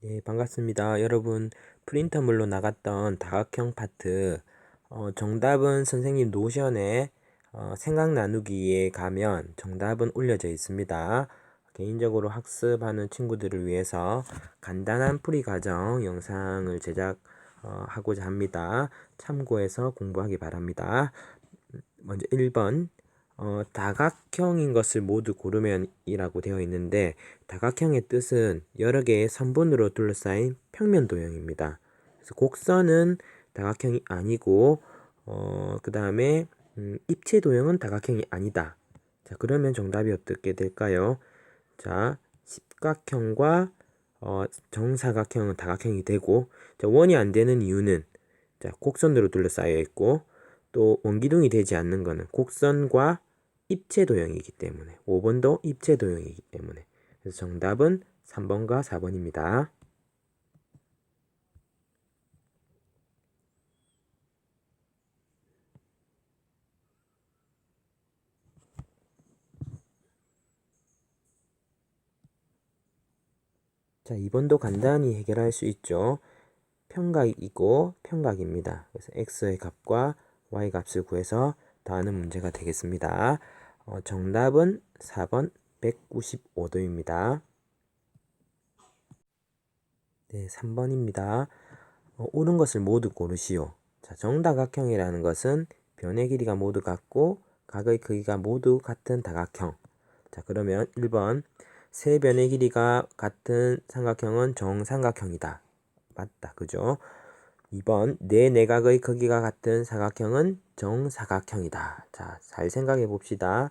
네, 반갑습니다. 여러분, 프린터물로 나갔던 다각형 파트, 어, 정답은 선생님 노션에 어, 생각 나누기에 가면 정답은 올려져 있습니다. 개인적으로 학습하는 친구들을 위해서 간단한 풀이 과정 영상을 제작하고자 합니다. 참고해서 공부하기 바랍니다. 먼저 1번 어, 다각형인 것을 모두 고르면이라고 되어 있는데 다각형의 뜻은 여러 개의 선분으로 둘러싸인 평면 도형입니다. 그래서 곡선은 다각형이 아니고 어, 그 다음에 음, 입체 도형은 다각형이 아니다. 자 그러면 정답이 어떻게 될까요? 자 십각형과 어, 정사각형은 다각형이 되고 자, 원이 안 되는 이유는 자 곡선으로 둘러싸여 있고 또 원기둥이 되지 않는 것은 곡선과 입체 도형이기 때문에 5번도 입체 도형이기 때문에 그래서 정답은 3번과 4번입니다. 자, 2번도 간단히 해결할 수 있죠. 평각이고 평각입니다. 그래서 x의 값과 y 값을 구해서 더하는 문제가 되겠습니다. 어, 정답은 4번 195도입니다. 네, 3번입니다. 어, 옳은 것을 모두 고르시오. 자, 정다각형이라는 것은 변의 길이가 모두 같고 각의 크기가 모두 같은 다각형. 자, 그러면 1번 세 변의 길이가 같은 삼각형은 정삼각형이다. 맞다. 그죠? 2번 네 내각의 크기가 같은 사각형은 정사각형이다. 자, 잘 생각해 봅시다.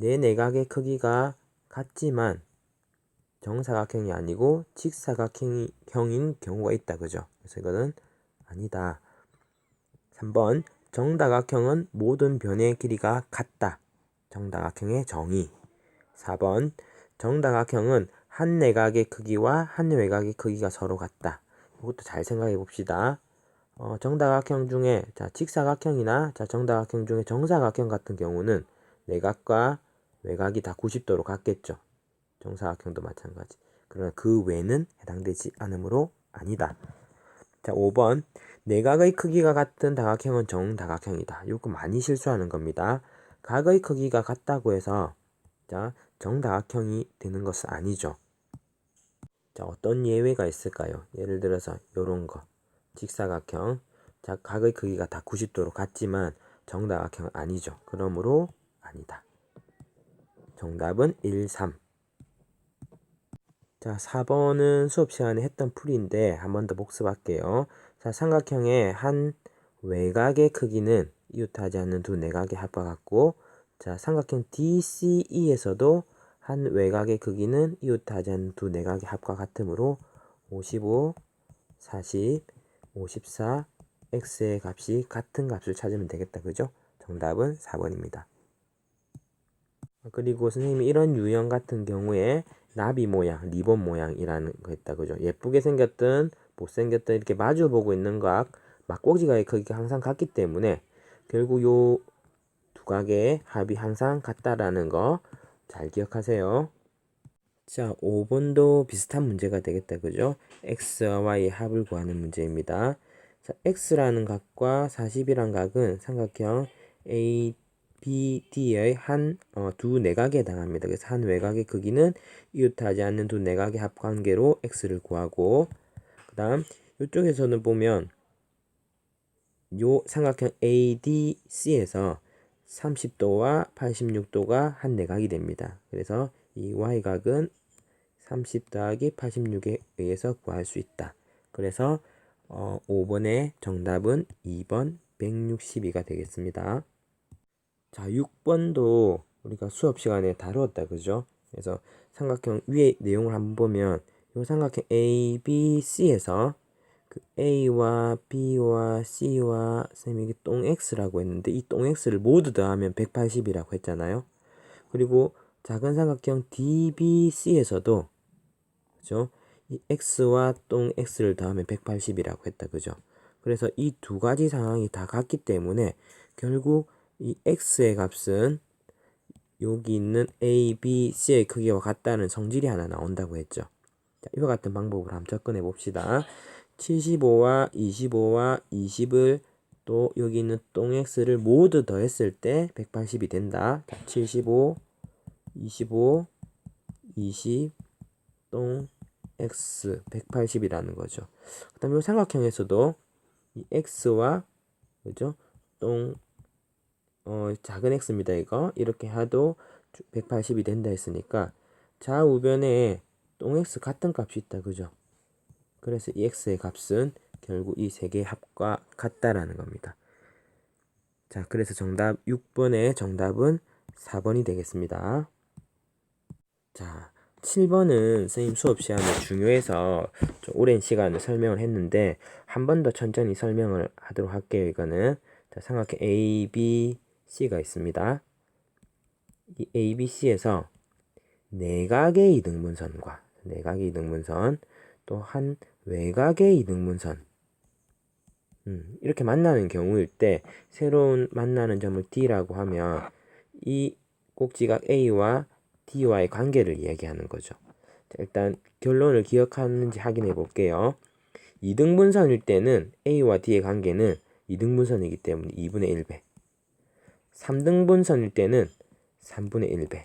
네 내각의 크기가 같지만 정사각형이 아니고 직사각형인 경우가 있다. 그죠? 그래서 이거는 아니다. 3번 정다각형은 모든 변의 길이가 같다. 정다각형의 정의. 4번 정다각형은 한 내각의 크기와 한 외곽의 크기가 서로 같다. 이것도 잘 생각해 봅시다. 어, 정다각형 중에 자 직사각형이나 자 정다각형 중에 정사각형 같은 경우는 내각과 외곽이 다 90도로 같겠죠. 정사각형도 마찬가지. 그러나 그 외는 해당되지 않으므로 아니다. 자 5번 내각의 크기가 같은 다각형은 정다각형이다. 이거 많이 실수하는 겁니다. 각의 크기가 같다고 해서 자 정다각형이 되는 것은 아니죠. 자, 어떤 예외가 있을까요? 예를 들어서 이런 거. 직사각형. 자, 각의 크기가 다 90도로 같지만 정다각형은 아니죠. 그러므로 아니다. 정답은 1, 3. 자, 4번은 수업 시간에 했던 풀이인데 한 번 더 복습할게요. 자, 삼각형의 한 외곽의 크기는 이웃하지 않는 두 내각의 합과 같고 자, 삼각형 DCE에서도 한 외곽의 크기는 이웃하지 않는 두 내각의 합과 같으므로 55, 40, 54, x의 값이 같은 값을 찾으면 되겠다. 그죠? 정답은 4번입니다. 그리고 선생님이 이런 유형 같은 경우에 나비 모양, 리본 모양이라는 거 있다. 그죠? 예쁘게 생겼든 못생겼든 이렇게 마주보고 있는 각, 막고지가의 크기가 항상 같기 때문에 결국 요 두각의 합이 항상 같다라는 거 잘 기억하세요. 자, 5번도 비슷한 문제가 되겠다. 그죠? x와 y의 합을 구하는 문제입니다. 자, x라는 각과 40이란 각은 삼각형 ABD의 한두 내각에 해당합니다. 그래서 한 외곽의 크기는 이웃하지 않는 두 내각의 합관계로 x를 구하고 그 다음 이쪽에서는 보면 요 삼각형 ADC에서 30도와 86도가 한 내각이 됩니다. 그래서 이 y각은 30 더하기 86에 의해서 구할 수 있다. 그래서 어, 5번의 정답은 2번 162가 되겠습니다. 자, 6번도 우리가 수업 시간에 다루었다. 그죠? 그래서 삼각형 위에 내용을 한번 보면 이 삼각형 ABC에서 그 A와 B와 C와 쌤이 똥 X라고 했는데 이 똥 X를 모두 더하면 180이라고 했잖아요. 그리고 작은 삼각형 DBC에서도 그죠? 이 X와 똥 X를 더하면 180이라고 했다. 그죠? 그래서 이 두 가지 상황이 다 같기 때문에 결국 이 X의 값은 여기 있는 A, B, C의 크기와 같다는 성질이 하나 나온다고 했죠. 자, 이와 같은 방법으로 한번 접근해 봅시다. 75와 25와 20을 또 여기 있는 똥 x를 모두 더했을 때 180이 된다. 자, 75, 25, 20, 똥 x 180이라는 거죠. 그 다음에 이 삼각형에서도 이 x와 그죠? 똥 어, 작은 x입니다. 이거 이렇게 해도 180이 된다 했으니까 좌우변에 똥 x 같은 값이 있다. 그죠? 그래서 이 x의 값은 결국 이 세 개의 합과 같다라는 겁니다. 자, 그래서 정답 6번의 정답은 4번이 되겠습니다. 자, 7번은 선생님 수업 시간에 중요해서 좀 오랜 시간을 설명을 했는데 한 번 더 천천히 설명을 하도록 할게요. 이거는 자, 삼각형 A, B, C가 있습니다. 이 A, B, C에서 내각의 이등분선과 내각의 이등분선 또 한 외곽의 이등분선 음, 이렇게 만나는 경우일 때 새로운 만나는 점을 D라고 하면 이 꼭지각 A와 D와의 관계를 이야기하는 거죠. 자, 일단 결론을 기억하는지 확인해 볼게요. 이등분선일 때는 A와 D의 관계는 이등분선이기 때문에 2분의 1배. 3등분선일 때는 3분의 1배.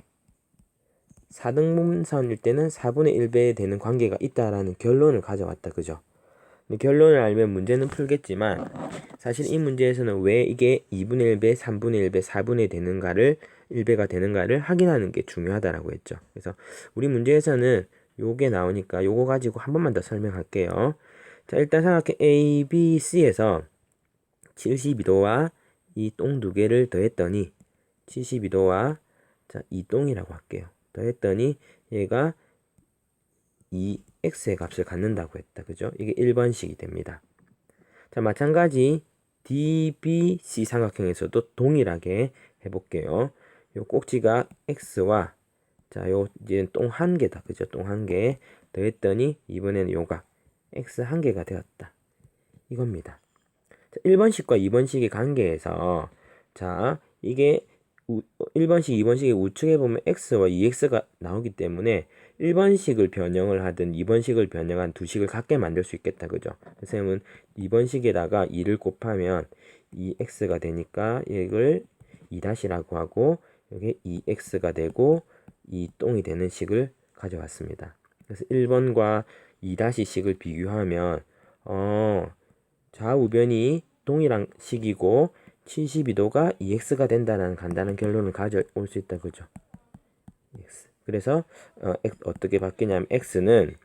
4등분선일 때는 4분의 1배 되는 관계가 있다라는 결론을 가져왔다. 그죠? 결론을 알면 문제는 풀겠지만 사실 이 문제에서는 왜 이게 2분의 1배, 3분의 1배, 4분의 되는가를 1배가 되는가를 확인하는 게 중요하다라고 했죠. 그래서 우리 문제에서는 요게 나오니까 요거 가지고 한 번만 더 설명할게요. 자, 일단 삼각형 A, B, C에서 72도와 이 똥 두 개를 더했더니 72도와 자, 이 똥이라고 할게요. 더했더니 얘가 이 x의 값을 갖는다고 했다. 그죠? 이게 1번식이 됩니다. 자, 마찬가지 DBC 삼각형에서도 동일하게 해볼게요. 요 꼭지가 x와 자, 요 이제 똥한 개다. 그죠? 똥 한 개 더했더니 이번에는 요가 x 한 개가 되었다. 이겁니다. 자, 1번식과 2번식의 관계에서 자, 이게 우, 1번식, 2번식의 우측에 보면 x와 2x가 나오기 때문에 1번식을 변형을 하든 2번식을 변형한 두 식을 같게 만들 수 있겠다. 그죠? 선생님은 2번식에다가 2를 곱하면 2x가 되니까 이걸 2-라고 하고 여기 2x가 되고 이 똥이 되는 식을 가져왔습니다. 그래서 1번과 2-식을 비교하면 어, 좌우변이 동일한 식이고 72도가 2x가 된다는 간단한 결론을 가져올 수 있다. 그죠? x. 그래서 어, x, 어떻게 바뀌냐면 x는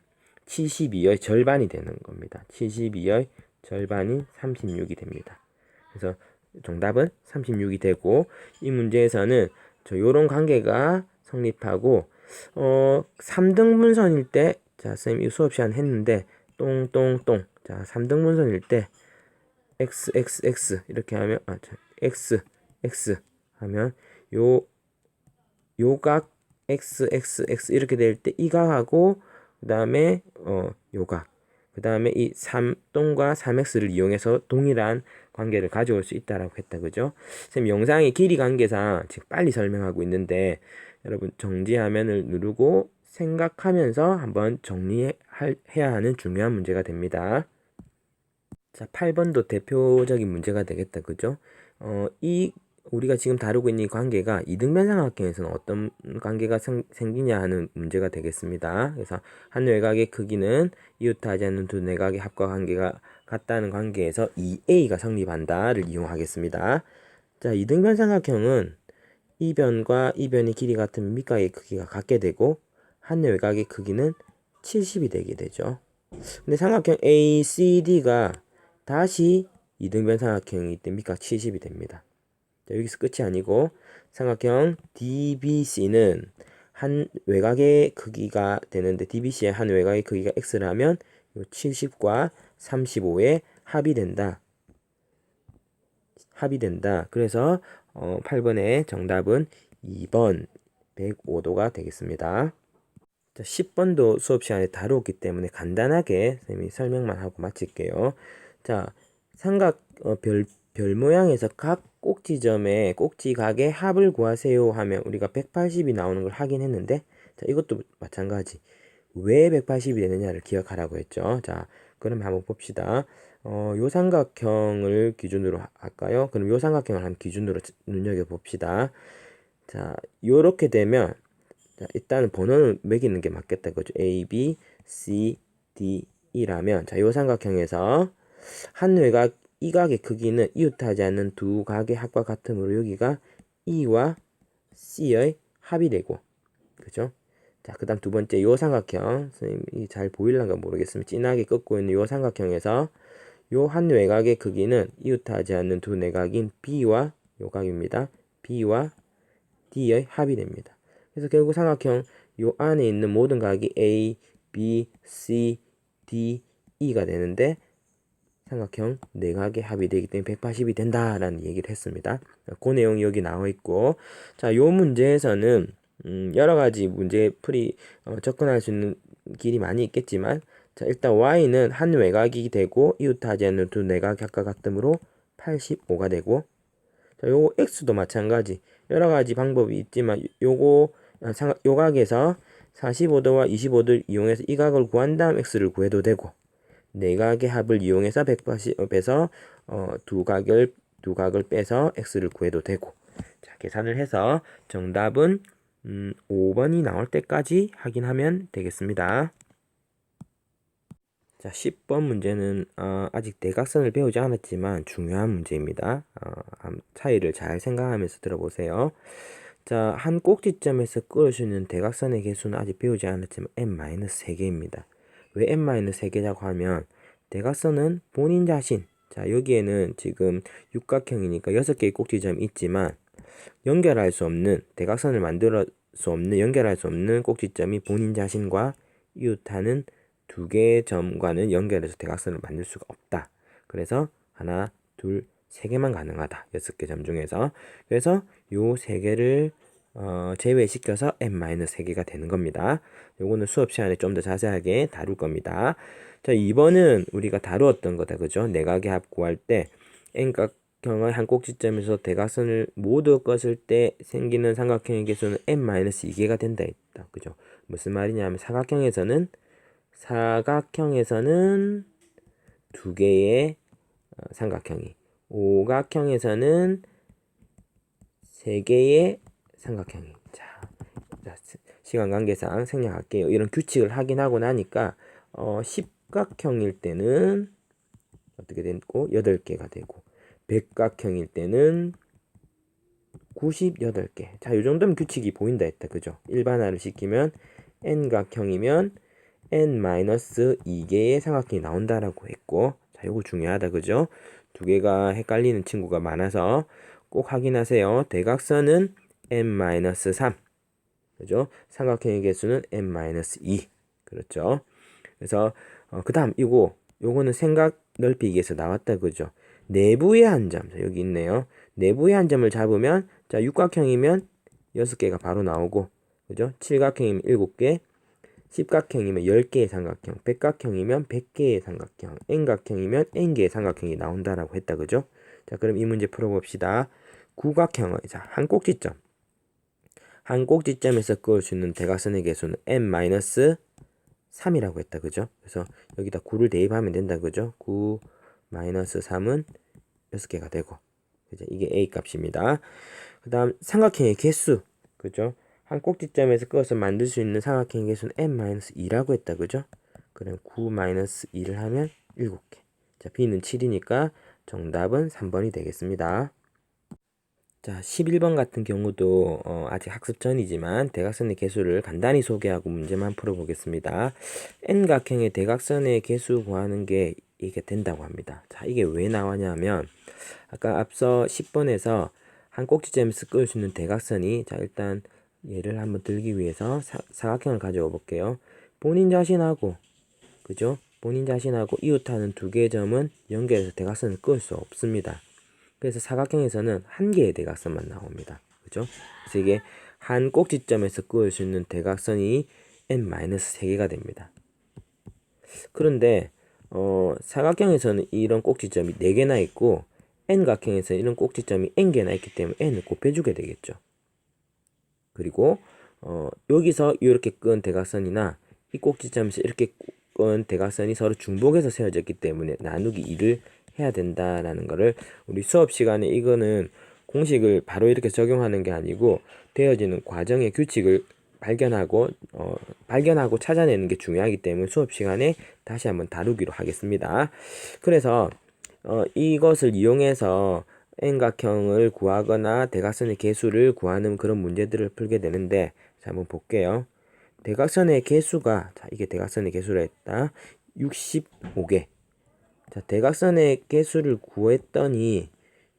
72의 절반이 되는 겁니다. 72의 절반이 36이 됩니다. 그래서 정답은 36이 되고 이 문제에서는 저 요런 관계가 성립하고 어 3등분선일 때 자, 쌤이 수업 시간 했는데 똥똥똥. 자, 3등 분선일 때 x x x 이렇게 하면 아, 자, x x 하면 요 요각 x x x 이렇게 될 때 이 각하고 그다음에 어 요각. 그다음에 이 3동과 3x를 이용해서 동일한 관계를 가져올 수 있다라고 했다. 그죠? 쌤 영상의 길이 관계상 지금 빨리 설명하고 있는데 여러분 정지 화면을 누르고 생각하면서 한번 정리해 야 하는 중요한 문제가 됩니다. 자, 8번도 대표적인 문제가 되겠다. 그죠? 어, 이 우리가 지금 다루고 있는 이 관계가 이등변 삼각형에서는 어떤 관계가 생, 기냐 하는 문제가 되겠습니다. 그래서 한 외곽의 크기는 이웃하지 않는 두 내각의 합과 관계가 같다는 관계에서 2a가 성립한다를 이용하겠습니다. 자, 이등변 삼각형은 이 변과 이 변의 길이 같은 밑각의 크기가 같게 되고 한 외곽의 크기는 70이 되게 되죠. 근데 삼각형 ACD가 다시 이등변 때문에 밑각 70이 됩니다. 자, 여기서 끝이 아니고 삼각형 DBC는 한 외곽의 크기가 되는데 DBC의 한 외곽의 크기가 x라면 70과 35의 합이 된다. 합이 된다. 그래서 어, 8번의 정답은 2번 105도가 되겠습니다. 자, 10번도 수업 시간에 다루었기 때문에 간단하게 선생님이 설명만 하고 마칠게요. 자, 삼각 어, 별, 별 모양에서 각 꼭지점의 꼭지각의 합을 구하세요 하면 우리가 180이 나오는 걸 확인했는데 자, 이것도 마찬가지. 왜 180이 되느냐를 기억하라고 했죠. 자, 그럼 한번 봅시다. 어, 요 삼각형을 기준으로 하- 할까요? 그럼 요 삼각형을 한번 기준으로 눈여겨 봅시다. 자, 요렇게 되면 자, 일단은 번호를 매기는 게 맞겠다 그죠? A, B, C, D, E라면 자, 요 삼각형에서 한 외곽 이 각의 크기는 이웃하지 않는 두 각의 합과 같으므로 여기가 E와 C의 합이 되고 그죠? 자, 그 다음 두 번째 요 삼각형 선생님이 잘 보일란가 모르겠으면 진하게 꺾고 있는 요 삼각형에서 요 한 외곽의 크기는 이웃하지 않는 두 내각인 B와 요 각입니다. B와 D의 합이 됩니다. 그래서 결국 삼각형 요 안에 있는 모든 각이 A, B, C, D, E가 되는데 삼각형 내각의 합이 되기 때문에 180이 된다라는 얘기를 했습니다. 그 내용이 여기 나와 있고 자, 요 문제에서는 음, 여러 가지 문제 풀이 어, 접근할 수 있는 길이 많이 있겠지만 자, 일단 y는 한 외곽이 되고 이웃하지 않는 두 내각 각과 같으므로 85가 되고 자, 요거 x도 마찬가지 여러 가지 방법이 있지만 요거 요 각에서 45도와 25도를 이용해서 이 각을 구한 다음 x를 구해도 되고 내각의 합을 이용해서 180에서 어, 두 각을 두 각을 빼서 x를 구해도 되고 자, 계산을 해서 정답은 음, 5번이 나올 때까지 확인하면 되겠습니다. 자, 10번 문제는 어, 아직 대각선을 배우지 않았지만 중요한 문제입니다. 어, 함- 차이를 잘 생각하면서 들어보세요. 자, 한 꼭지점에서 있는 대각선의 개수는 아직 배우지 않았지만 n-3개입니다. 왜 n-3개라고 하면 대각선은 본인 자신 자, 여기에는 지금 육각형이니까 6개의 꼭지점이 있지만 연결할 수 없는 대각선을 만들 수 없는 연결할 수 없는 꼭지점이 본인 자신과 이웃하는 두 개의 점과는 연결해서 대각선을 만들 수가 없다. 그래서 하나, 둘, 세 개만 가능하다. 여섯 개점 중에서 그래서 요세 개를 어, 제외시켜서 n-3개가 되는 겁니다. 요거는 수업 시간에 좀 더 자세하게 다룰 겁니다. 자, 2번은 우리가 다루었던 거다. 그죠? 내각의 합 구할 때 n각형의 한 꼭지점에서 대각선을 모두 껐을 때 생기는 삼각형의 개수는 n-2개가 된다 했다. 그죠? 무슨 말이냐면 사각형에서는 사각형에서는 두 개의 어, 삼각형이 오각형에서는 세 개의 삼각형이 자, 시간 관계상 생략할게요. 이런 규칙을 확인하고 나니까 어, 십각형일 때는 어떻게 됐고 8개가 되고 백각형일 때는 98개. 자, 이 정도면 규칙이 보인다 했다. 그죠? 일반화를 시키면 n각형이면 n-2개의 삼각형이 나온다라고 했고 자, 요거 중요하다. 그죠? 두 개가 헷갈리는 친구가 많아서 꼭 확인하세요. 대각선은 n-3. 그죠? 삼각형의 개수는 n-2. 그렇죠? 그래서 어, 그다음 이거 요거는 생각 넓히기에서 나왔다 그죠? 내부의 한 점. 자, 여기 있네요. 내부의 한 점을 잡으면 자, 육각형이면 여섯 개가 바로 나오고 그죠? 칠각형이면 일곱 개, 십각형이면 열 개의 삼각형, 백각형이면 백 개의 삼각형, n각형이면 n 개의 삼각형이 나온다라고 했다 그죠? 자, 그럼 이 문제 풀어 봅시다. 구각형의 자, 한 꼭지점. 한 꼭지점에서 그을 수 있는 대각선의 개수는 n-3이라고 했다. 그죠? 그래서 여기다 9를 대입하면 된다. 그죠? 9 마이너스 3은 6개가 되고. 그죠? 이게 a 값입니다. 그 다음 삼각형의 개수. 그죠? 한 꼭지점에서 그것을 만들 수 있는 삼각형의 개수는 n-2라고 했다. 그죠? 그럼 9 마이너스 2를 하면 7개. 자, b는 7이니까 정답은 3번이 되겠습니다. 자, 11번 같은 경우도 어, 아직 학습 전이지만 대각선의 개수를 간단히 소개하고 문제만 풀어보겠습니다. n각형의 대각선의 개수 구하는 게 이게 된다고 합니다. 자, 이게 왜 나왔냐면 아까 앞서 10번에서 한 꼭지점에서 그을 수 있는 대각선이 자, 일단 예를 한번 들기 위해서 사, 사각형을 가져와 볼게요. 본인 자신하고 그죠? 본인 자신하고 이웃하는 두 개의 점은 연결해서 대각선을 그을 수 없습니다. 그래서 사각형에서는 한 개의 대각선만 나옵니다. 그죠? 그래서 이게 한 꼭지점에서 그을 수 있는 대각선이 n-3개가 됩니다. 그런데 어, 사각형에서는 이런 꼭지점이 4개나 있고 n각형에서는 이런 꼭지점이 n개나 있기 때문에 n을 곱해주게 되겠죠. 그리고 어, 여기서 이렇게 끈 대각선이나 이 꼭지점에서 이렇게 건 대각선이 서로 중복해서 세워졌기 때문에 나누기 2를 해야 된다라는 거를 우리 수업 시간에 이거는 공식을 바로 이렇게 적용하는 게 아니고 되어지는 과정의 규칙을 발견하고 어, 발견하고 찾아내는 게 중요하기 때문에 수업 시간에 다시 한번 다루기로 하겠습니다. 그래서 어, 이것을 이용해서 N각형을 구하거나 대각선의 개수를 구하는 그런 문제들을 풀게 되는데 자 한번 볼게요. 대각선의 개수가 자 이게 대각선의 개수라 했다. 65개. 자 대각선의 개수를 구했더니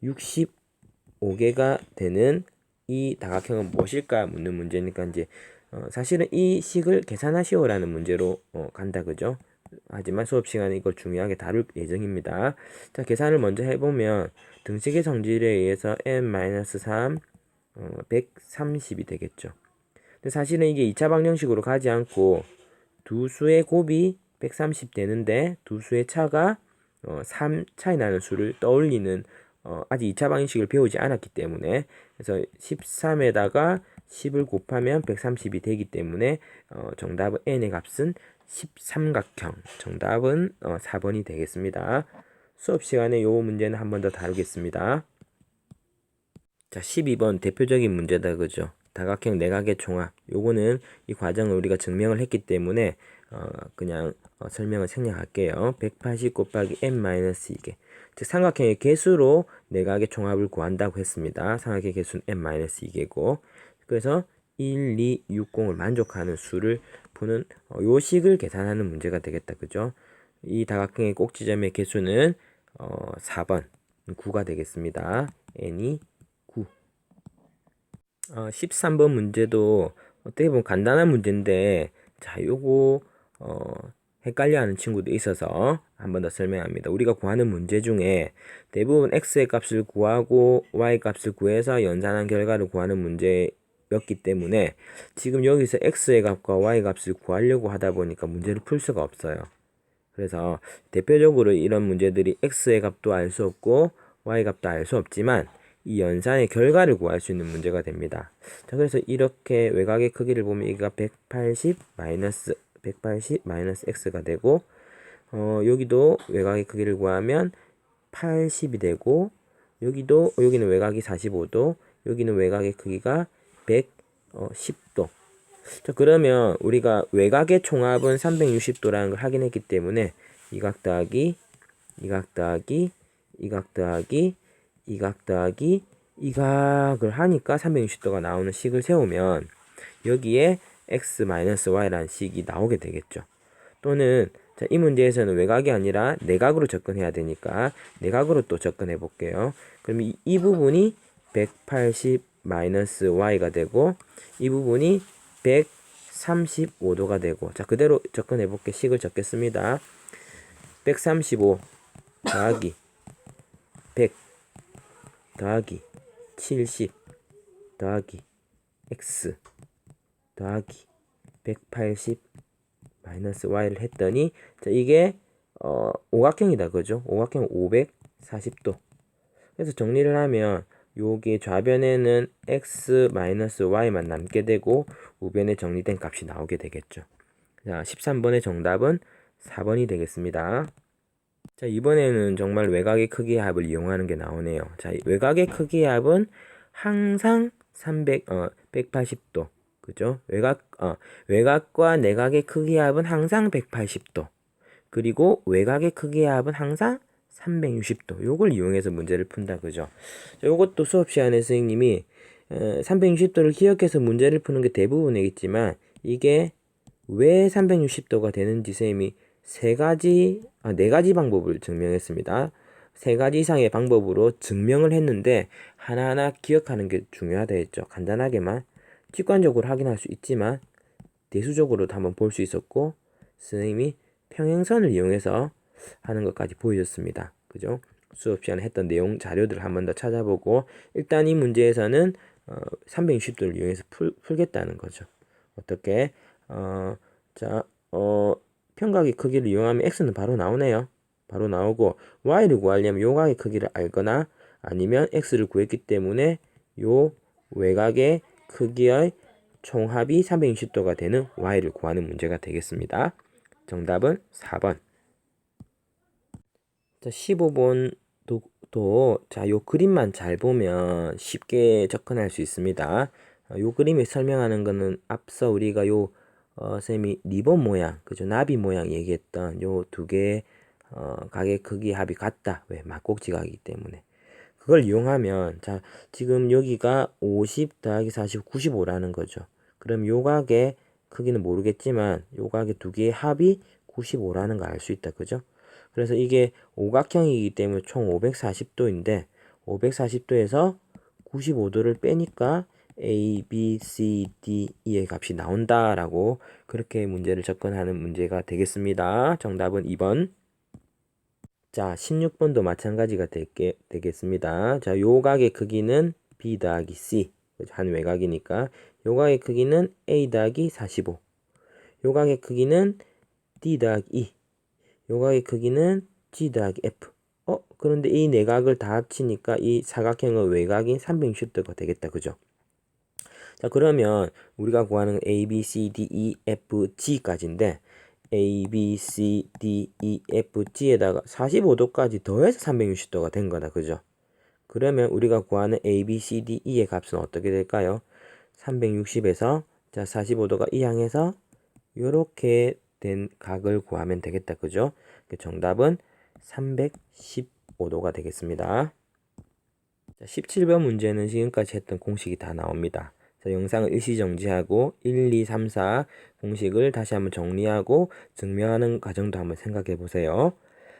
65개가 되는 이 다각형은 무엇일까 묻는 문제니까 이제 어, 사실은 이 식을 계산하시오라는 문제로 어, 간다 그죠? 하지만 수업 시간에 이걸 중요하게 다룰 예정입니다. 자 계산을 먼저 해보면 등식의 성질에 의해서 n-3 어, 130이 되겠죠. 근데 사실은 이게 2차 방정식으로 가지 않고 두 수의 곱이 130 되는데 두 수의 차가 어, 3 차이 나는 수를 떠올리는 어, 아직 2차 방정식을 배우지 않았기 때문에 그래서 13에다가 10을 곱하면 130이 되기 때문에 어, 정답은 n의 값은 13각형 정답은 어, 4번이 되겠습니다. 수업 시간에 요 문제는 한 번 더 다루겠습니다. 자, 12번 대표적인 문제다 그죠? 다각형 내각의 총합. 요거는 이 과정을 우리가 증명을 했기 때문에 어, 그냥 어, 설명을 생략할게요. 180 곱하기 n-2개. 즉 삼각형의 개수로 내각의 총합을 구한다고 했습니다. 삼각형의 개수는 n-2개고. 그래서 1, 2, 60을 만족하는 수를 푸는 어, 요 식을 계산하는 문제가 되겠다. 그죠? 이 다각형의 꼭지점의 개수는 어, 4번 9가 되겠습니다. n이 9. 어, 13번 문제도 어떻게 보면 간단한 문제인데 자, 요거 어, 헷갈려하는 친구도 있어서 한 번 더 설명합니다. 우리가 구하는 문제 중에 대부분 x의 값을 구하고 y 값을 구해서 연산한 결과를 구하는 문제 였기 때문에 지금 여기서 x의 값과 y 값을 구하려고 하다 보니까 문제를 풀 수가 없어요. 그래서 대표적으로 이런 문제들이 x의 값도 알 수 없고 y 값도 알 수 없지만 이 연산의 결과를 구할 수 있는 문제가 됩니다. 자, 그래서 이렇게 외곽의 크기를 보면 이가 180 마이너스 180 마이너스 x가 되고 어, 여기도 외곽의 크기를 구하면 80이 되고 여기도 여기는 외곽이 45도 여기는 외곽의 크기가 110도 자 그러면 우리가 외곽의 총합은 360도라는 걸 확인했기 때문에 이각 더하기 이각 더하기 이각 더하기 이각 더하기 이 각을 하니까 360도가 나오는 식을 세우면 여기에 x-y라는 식이 나오게 되겠죠. 또는 자, 이 문제에서는 외곽이 아니라 내각으로 접근해야 되니까 내각으로 또 접근해 볼게요. 그럼 이, 이 부분이 180-y가 되고 이 부분이 135도가 되고 자 그대로 접근해 볼게 식을 적겠습니다. 135 더하기 100 더하기 70 더하기 x 더하기 180 마이너스 y를 했더니 자 이게 어 오각형이다 그죠? 오각형 540도. 그래서 정리를 하면 여기 좌변에는 x 마이너스 y만 남게 되고 우변에 정리된 값이 나오게 되겠죠. 자 13번의 정답은 4번이 되겠습니다. 자 이번에는 정말 외곽의 크기의 합을 이용하는 게 나오네요. 자 외곽의 크기의 합은 항상 300, 어, 180도 그죠? 외곽, 어, 외곽과 내각의 크기 합은 항상 180도. 그리고 외곽의 크기 합은 항상 360도. 요걸 이용해서 문제를 푼다. 그죠? 요것도 수업 시간에 선생님이 어, 360도를 기억해서 문제를 푸는 게 대부분이겠지만 이게 왜 360도가 되는지 선생님이 세 가지, 아, 네 가지 방법을 증명했습니다. 세 가지 이상의 방법으로 증명을 했는데 하나하나 기억하는 게 중요하다 했죠. 간단하게만. 직관적으로 확인할 수 있지만 대수적으로도 한번 볼 수 있었고 선생님이 평행선을 이용해서 하는 것까지 보여줬습니다. 그죠? 수업 시간에 했던 내용 자료들을 한 번 더 찾아보고 일단 이 문제에서는 어, 360도를 이용해서 풀, 풀겠다는 거죠. 어떻게? 어, 자, 어, 평각의 크기를 이용하면 x는 바로 나오네요. 바로 나오고 y를 구하려면 요 각의 크기를 알거나 아니면 x를 구했기 때문에 요 외곽의 크기의 총합이 360도가 되는 y를 구하는 문제가 되겠습니다. 정답은 4번. 자, 15번도 또, 자, 요 그림만 잘 보면 쉽게 접근할 수 있습니다. 어, 요 그림이 설명하는 거는 앞서 우리가 요, 어, 쌤이 리본 모양, 그죠? 나비 모양 얘기했던 요 두 개의 어, 가게 크기 합이 같다. 왜? 막꼭지가이기 때문에. 그걸 이용하면, 자, 지금 여기가 50 더하기 40, 95라는 거죠. 그럼 요 각의 크기는 모르겠지만, 요 각의 두 개의 합이 95라는 걸알수 있다. 그죠? 그래서 이게 오각형이기 때문에 총 540도인데 540도에서 95도를 빼니까 A, B, C, D, E의 값이 나온다라고 그렇게 문제를 접근하는 문제가 되겠습니다. 정답은 2번. 자, 16번도 마찬가지가 되게, 되겠습니다. 자, 요 각의 크기는 B 더하기 C. 한 외곽이니까. 요 각의 크기는 A 더하기 45. 요 각의 크기는 D 더하기 E. 요각의 크기는 G 더하기 F. 어? 그런데 이 내각을 다 합치니까 이 사각형의 외곽인 360도가 되겠다. 그죠? 자, 그러면 우리가 구하는 A, B, C, D, E, F, G까지인데 A, B, C, D, E, F, G에다가 45도까지 더해서 360도가 된 거다. 그죠? 그러면 우리가 구하는 A, B, C, D, E의 값은 어떻게 될까요? 360에서 자 45도가 이항해서 이렇게 된 각을 구하면 되겠다. 그죠? 그 정답은 315도가 되겠습니다. 자, 17번 문제는 지금까지 했던 공식이 다 나옵니다. 자, 영상을 일시정지하고 1, 2, 3, 4 공식을 다시 한번 정리하고 증명하는 과정도 한번 생각해 보세요.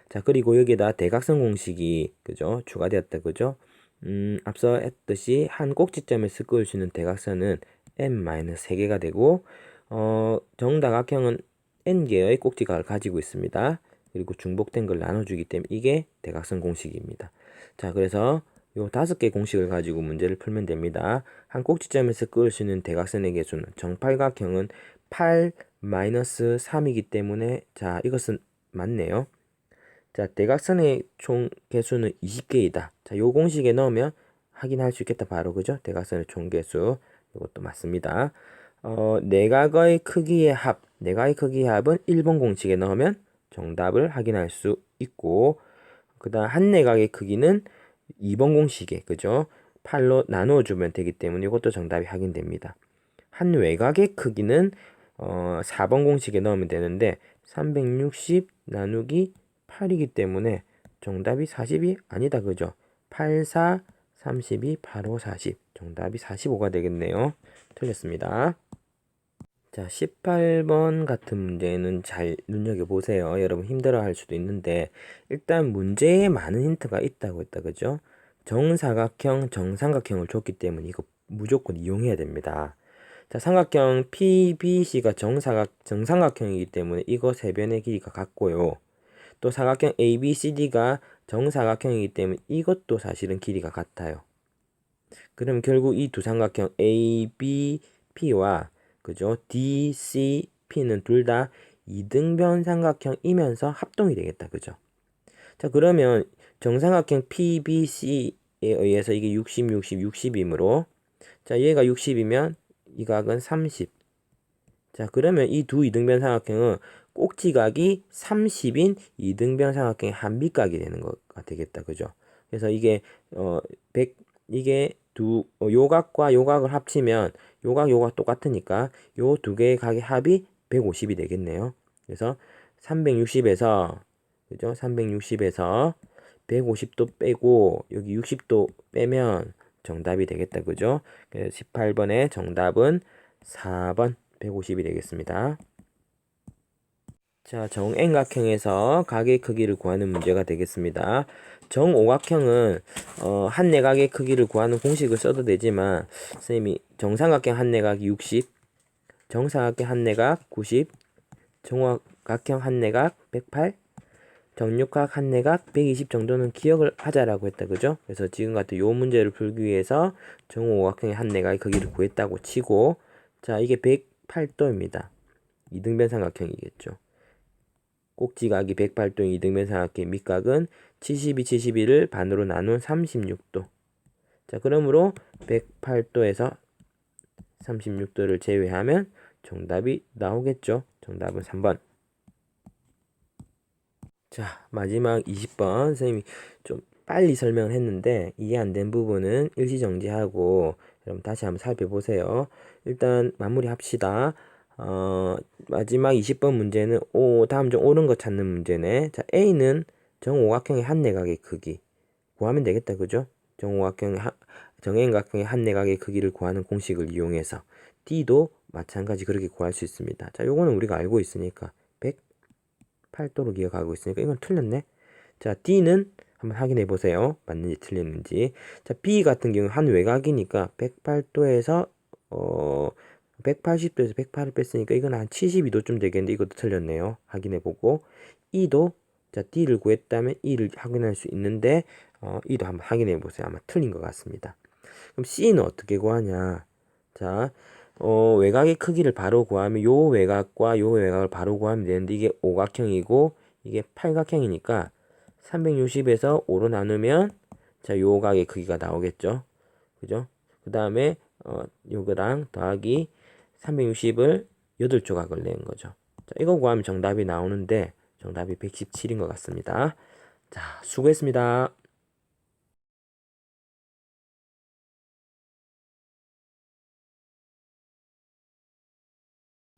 자, 그리고 여기에다 대각선 공식이 그죠? 추가되었다. 그죠? 음, 앞서 했듯이 한 꼭지점에서 그을 수 있는 대각선은 n-3개가 되고 어, 정다각형은 n개의 꼭지각을 가지고 있습니다. 그리고 중복된 걸 나눠주기 때문에 이게 대각선 공식입니다. 자, 그래서 요 다섯 개 공식을 가지고 문제를 풀면 됩니다. 한 꼭지점에서 그을 수 있는 대각선의 개수는 정팔각형은 8 마이너스 3이기 때문에 자, 이것은 맞네요. 자, 대각선의 총 개수는 20개이다. 자, 요 공식에 넣으면 확인할 수 있겠다. 바로 그죠? 대각선의 총 개수. 이것도 맞습니다. 어, 내각의 크기의 합. 내각의 크기의 합은 1번 공식에 넣으면 정답을 확인할 수 있고 그다음 한 내각의 크기는 2번 공식에 그죠? 8로 나누어 주면 되기 때문에 이것도 정답이 확인됩니다. 한 외곽의 크기는 어, 4번 공식에 넣으면 되는데 360 나누기 8이기 때문에 정답이 40이 아니다 그죠? 8, 4, 32, 8, 5, 40 정답이 45가 되겠네요. 틀렸습니다. 자, 18번 같은 문제는 잘 눈여겨보세요. 여러분 힘들어 할 수도 있는데, 일단 문제에 많은 힌트가 있다고 했다. 그죠? 정사각형, 정삼각형을 줬기 때문에 이거 무조건 이용해야 됩니다. 자, 삼각형 PBC가 정사각, 정삼각형이기 때문에 이거 세 변의 길이가 같고요. 또 사각형 ABCD가 정사각형이기 때문에 이것도 사실은 길이가 같아요. 그럼 결국 이 두 삼각형 ABP와 그죠? DCP는 둘 다 이등변 삼각형이면서 합동이 되겠다. 그죠? 자, 그러면 정삼각형 PBC에 의해서 이게 60, 60, 60이므로 자, 얘가 60이면 이 각은 30. 자, 그러면 이 두 이등변 삼각형은 꼭지각이 30인 이등변 삼각형의 한 밑각이 되는 거가 되겠다. 그죠? 그래서 이게 어 100, 이게 두 어, 요각과 요각을 합치면 요각 요각 똑같으니까 요 두 개의 각의 합이 150이 되겠네요. 그래서 360에서 그죠? 360에서 150도 빼고 여기 60도 빼면 정답이 되겠다. 그죠? 18번의 정답은 4번 150이 되겠습니다. 자, 정행각형에서 각의 크기를 구하는 문제가 되겠습니다. 정오각형은 어, 한 내각의 크기를 구하는 공식을 써도 되지만 선생님이 정삼각형 한 내각 60, 정사각형 한 내각 90, 정오각형 한 내각 108, 정육각 한 내각 120 정도는 기억을 하자라고 했다. 그죠? 그래서 지금 같은 요 문제를 풀기 위해서 정오각형의 한 내각의 크기를 구했다고 치고 자, 이게 108도입니다. 이등변 삼각형이겠죠. 꼭지각이 108도 이등변 삼각형의 밑각은 72, 71을 반으로 나눈 36도. 자, 그러므로 108도에서 36도를 제외하면 정답이 나오겠죠. 정답은 3번. 자, 마지막 20번. 선생님이 좀 빨리 설명을 했는데 이해 안 된 부분은 일시정지하고 여러분 다시 한번 살펴보세요. 일단 마무리 합시다. 어, 마지막 20번 문제는 오, 다음 중 옳은 거 찾는 문제네. 자, A는 정오각형의 한 내각의 크기. 구하면 되겠다. 그죠? 정오각형의 한, 정행각형의 한 내각의 크기를 구하는 공식을 이용해서 D도 마찬가지 그렇게 구할 수 있습니다. 자, 요거는 우리가 알고 있으니까 108도로 기억하고 있으니까 이건 틀렸네. 자, D는 한번 확인해 보세요. 맞는지 틀렸는지. 자, B 같은 경우 한 외곽이니까 108도에서 어 180도에서 108을 뺐으니까 이건 한 72도쯤 되겠는데 이것도 틀렸네요. 확인해 보고 E도 자, D를 구했다면 E를 확인할 수 있는데 어, E도 한번 확인해 보세요. 아마 틀린 것 같습니다. 그럼 C는 어떻게 구하냐? 자, 어, 외곽의 크기를 바로 구하면 요 외곽과 요 외곽을 바로 구하면 되는데 이게 오각형이고 이게 팔각형이니까 360에서 5로 나누면 자, 요 각의 크기가 나오겠죠. 그죠? 그 다음에 어, 요거랑 더하기 360을 8조각을 낸 거죠. 자, 이거 구하면 정답이 나오는데 정답이 117인 것 같습니다. 자, 수고했습니다.